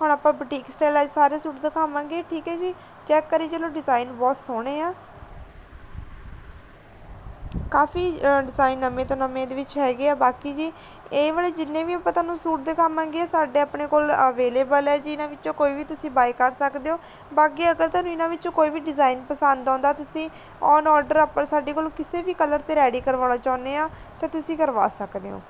ਹੁਣ ਆਪਾਂ boutique style ਅੱਜ ਸਾਰੇ ਸੂਟ ਦਿਖਾਵਾਂਗੇ, ਠੀਕ ਹੈ ਜੀ? ਚੈੱਕ ਕਰੀ ਚਲੋ ਡਿਜ਼ਾਈਨ ਬਹੁਤ ਸੋਹਣੇ ਆ। ਕਾਫੀ ਡਿਜ਼ਾਈਨ ਨਵੇਂ ਤੋਂ ਨਵੇਂ ਦੇ ਵਿੱਚ ਹੈਗੇ ਆ। ਬਾਕੀ ਜੀ, ਇਹ ਵਾਲੇ ਜਿੰਨੇ ਵੀ ਆਪਾਂ ਤੁਹਾਨੂੰ ਸੂਟ ਦਿਖਾਵਾਂਗੇ ਸਾਡੇ ਆਪਣੇ ਕੋਲ ਅਵੇਲੇਬਲ ਹੈ ਜੀ। ਇਹਨਾਂ ਵਿੱਚੋਂ ਕੋਈ ਵੀ ਤੁਸੀਂ ਬਾਈ ਕਰ ਸਕਦੇ ਹੋ। ਬਾਕੀ ਅਗਰ ਤੁਹਾਨੂੰ ਇਹਨਾਂ ਵਿੱਚੋਂ ਕੋਈ ਵੀ ਡਿਜ਼ਾਈਨ ਪਸੰਦ ਆਉਂਦਾ, ਤੁਸੀਂ ਔਨ ਆਰਡਰ ਆਪਾਂ ਸਾਡੇ ਕੋਲ ਕਿਸੇ ਵੀ ਕਲਰ ਤੇ ਰੈਡੀ ਕਰਵਾਉਣਾ ਚਾਹੁੰਦੇ ਆ, ਤਾਂ ਤੁਸੀਂ ਕਰਵਾ ਸਕਦੇ ਹੋ।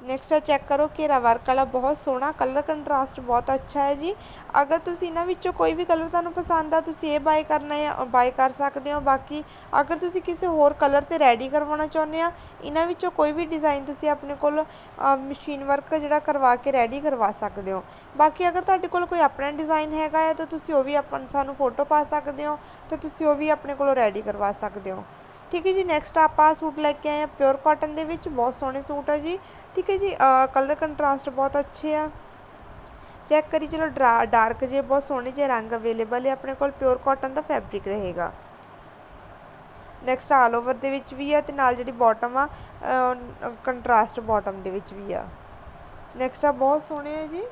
ਨੈਕਸਟ ਆ ਚੈੱਕ ਕਰੋ ਘੇਰਾ ਵਰਕ ਵਾਲਾ ਬਹੁਤ ਸੋਹਣਾ ਕਲਰ ਕੰਟਰਾਸਟ ਬਹੁਤ ਅੱਛਾ ਹੈ ਜੀ। ਅਗਰ ਤੁਸੀਂ ਇਹਨਾਂ ਵਿੱਚੋਂ ਕੋਈ ਵੀ ਕਲਰ ਤੁਹਾਨੂੰ ਪਸੰਦ ਆ, ਤੁਸੀਂ ਇਹ ਬਾਏ ਕਰਨਾ ਹੈ ਬਾਈ ਕਰ ਸਕਦੇ ਹੋ। ਬਾਕੀ ਅਗਰ ਤੁਸੀਂ ਕਿਸੇ ਹੋਰ ਕਲਰ ਤੇ ਰੈਡੀ ਕਰਵਾਉਣਾ ਚਾਹੁੰਦੇ ਆ, ਇਹਨਾਂ ਵਿੱਚੋਂ ਕੋਈ ਵੀ ਡਿਜ਼ਾਈਨ ਤੁਸੀਂ ਆਪਣੇ ਕੋਲ ਮਸ਼ੀਨ ਵਰਕ ਜਿਹੜਾ ਕਰਵਾ ਕੇ ਰੈਡੀ ਕਰਵਾ ਸਕਦੇ ਹੋ। ਬਾਕੀ ਅਗਰ ਤੁਹਾਡੇ ਕੋਲ ਕੋਈ ਆਪਣਾ ਡਿਜ਼ਾਈਨ ਹੈਗਾ ਹੈ, ਤਾਂ ਤੁਸੀਂ ਉਹ ਵੀ ਆਪਾਂ ਸਾਨੂੰ ਫੋਟੋ ਪਾ ਸਕਦੇ ਹੋ, ਤੇ ਤੁਸੀਂ ਉਹ ਵੀ ਆਪਣੇ ਕੋਲੋਂ ਰੈਡੀ ਕਰਵਾ ਸਕਦੇ ਹੋ। ਠੀਕ ਹੈ ਜੀ ਨੈਕਸਟ ਆਪਾਂ ਸੂਟ ਲੈ ਕੇ ਆਏ ਆ ਪਿਓਰ ਕਾਟਨ ਦੇ ਵਿੱਚ, ਬਹੁਤ ਸੋਹਣੇ ਸੂਟ ਆ ਜੀ। ਠੀਕ ਹੈ ਜੀ ਕਲਰ ਕੰਟਰਾਸਟ ਬਹੁਤ ਅੱਛੇ ਆ। ਚੈੱਕ ਕਰੀ, ਚਲੋ ਡਾਰਕ ਜੇ, ਬਹੁਤ ਸੋਹਣੇ ਜੇ, ਰੰਗ ਅਵੇਲੇਬਲ ਹੈ ਆਪਣੇ ਕੋਲ ਪਿਓਰ ਕਾਟਨ ਦਾ ਫੈਬਰਿਕ ਰਹੇਗਾ। ਨੈਕਸਟ ਆਲ ਓਵਰ ਦੇ ਵਿੱਚ ਵੀ ਆ ਤੇ ਨਾਲ ਜਿਹੜੀ ਬਾਟਮ ਆ ਕੰਟਰਾਸਟ ਬਾਟਮ ਦੇ ਵਿੱਚ ਵੀ ਆ। ਨੈਕਸਟ ਆ ਬਹੁਤ ਸੋਹਣੇ ਆ ਜੀ।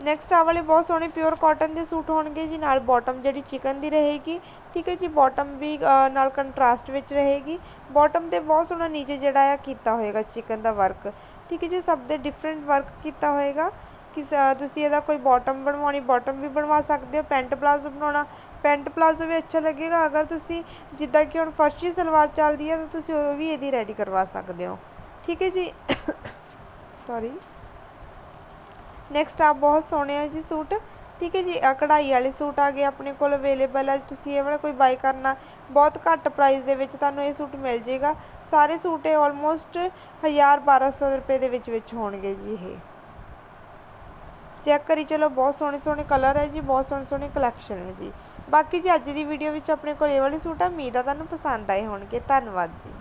ਨੈਕਸਟ ਆ ਵਾਲੇ ਬਹੁਤ ਸੋਹਣੇ ਪਿਓਰ ਕਾਟਨ ਦੇ ਸੂਟ ਹੋਣਗੇ ਜੀ, ਨਾਲ ਬਾਟਮ ਜਿਹੜੀ ਚਿਕਨ ਦੀ ਰਹੇਗੀ। ਠੀਕ ਹੈ ਜੀ ਬਾਟਮ ਵੀ ਨਾਲ ਕੰਟਰਾਸਟ ਵਿੱਚ ਰਹੇਗੀ। ਬਾਟਮ ਤੇ ਬਹੁਤ ਸੋਹਣਾ ਨੀਚੇ ਜਿਹੜਾ ਆ, ਕੀਤਾ ਹੋਏਗਾ ਚਿਕਨ ਦਾ ਵਰਕ ਠੀਕ ਹੈ ਜੀ, ਸਭ ਦੇ ਡਿਫਰੈਂਟ ਵਰਕ ਕੀਤਾ ਹੋਏਗਾ। ਕਿ ਤੁਸੀਂ ਇਹਦਾ ਕੋਈ ਬਾਟਮ ਬਣਵਾਉਣੀ ਬਾਟਮ ਵੀ ਬਣਵਾ ਸਕਦੇ ਹੋ ਪੈਂਟ ਪਲਾਜ਼ੋ ਬਣਾਉਣਾ। ਪੈਂਟ ਪਲਾਜ਼ੋ ਵੀ ਅੱਛਾ ਲੱਗੇਗਾ, ਅਗਰ ਤੁਸੀਂ ਜਿੱਦਾਂ ਕਿ ਹੁਣ ਫਰਸ਼ੀ ਸਲਵਾਰ ਚੱਲਦੀ ਹੈ ਤਾਂ ਤੁਸੀਂ ਉਹ ਵੀ ਇਹਦੀ ਰੈਡੀ ਕਰਵਾ ਸਕਦੇ ਹੋ। ਠੀਕ ਹੈ ਜੀ ਸੌਰੀ ਨੈਕਸਟ ਆ ਬਹੁਤ ਸੋਹਣੇ ਆ ਜੀ ਸੂਟ। ਠੀਕ ਹੈ ਜੀ ਆ ਕਢਾਈ ਵਾਲੇ ਸੂਟ ਆ ਗਏ ਆਪਣੇ ਕੋਲ ਅਵੇਲੇਬਲ ਹੈ ਤੁਸੀਂ ਇਹ ਵਾਲਾ ਕੋਈ ਬਾਈ ਕਰਨਾ, ਬਹੁਤ ਘੱਟ ਪ੍ਰਾਈਸ ਦੇ ਵਿੱਚ ਤੁਹਾਨੂੰ ਇਹ ਸੂਟ ਮਿਲ ਜੇਗਾ ਸਾਰੇ ਸੂਟ ਇਹ ਆਲਮੋਸਟ 1000 1200 ਰੁਪਏ ਦੇ ਵਿੱਚ ਵਿੱਚ ਹੋਣਗੇ ਜੀ ਇਹ। ਚੈੱਕ ਕਰੀ, ਚਲੋ ਬਹੁਤ ਸੋਹਣੇ ਸੋਹਣੇ ਕਲਰ ਹੈ ਜੀ, ਬਹੁਤ ਸੋਹਣੇ ਸੋਹਣੇ ਕਲੈਕਸ਼ਨ ਹੈ ਜੀ। ਬਾਕੀ ਜੀ ਅੱਜ ਦੀ ਵੀਡੀਓ ਵਿੱਚ ਆਪਣੇ ਕੋਲ ਇਹ ਵਾਲੇ ਸੂਟ ਆ, ਉਮੀਦ ਆ ਤੁਹਾਨੂੰ ਪਸੰਦ ਆਏ ਹੋਣਗੇ। ਧੰਨਵਾਦ ਜੀ।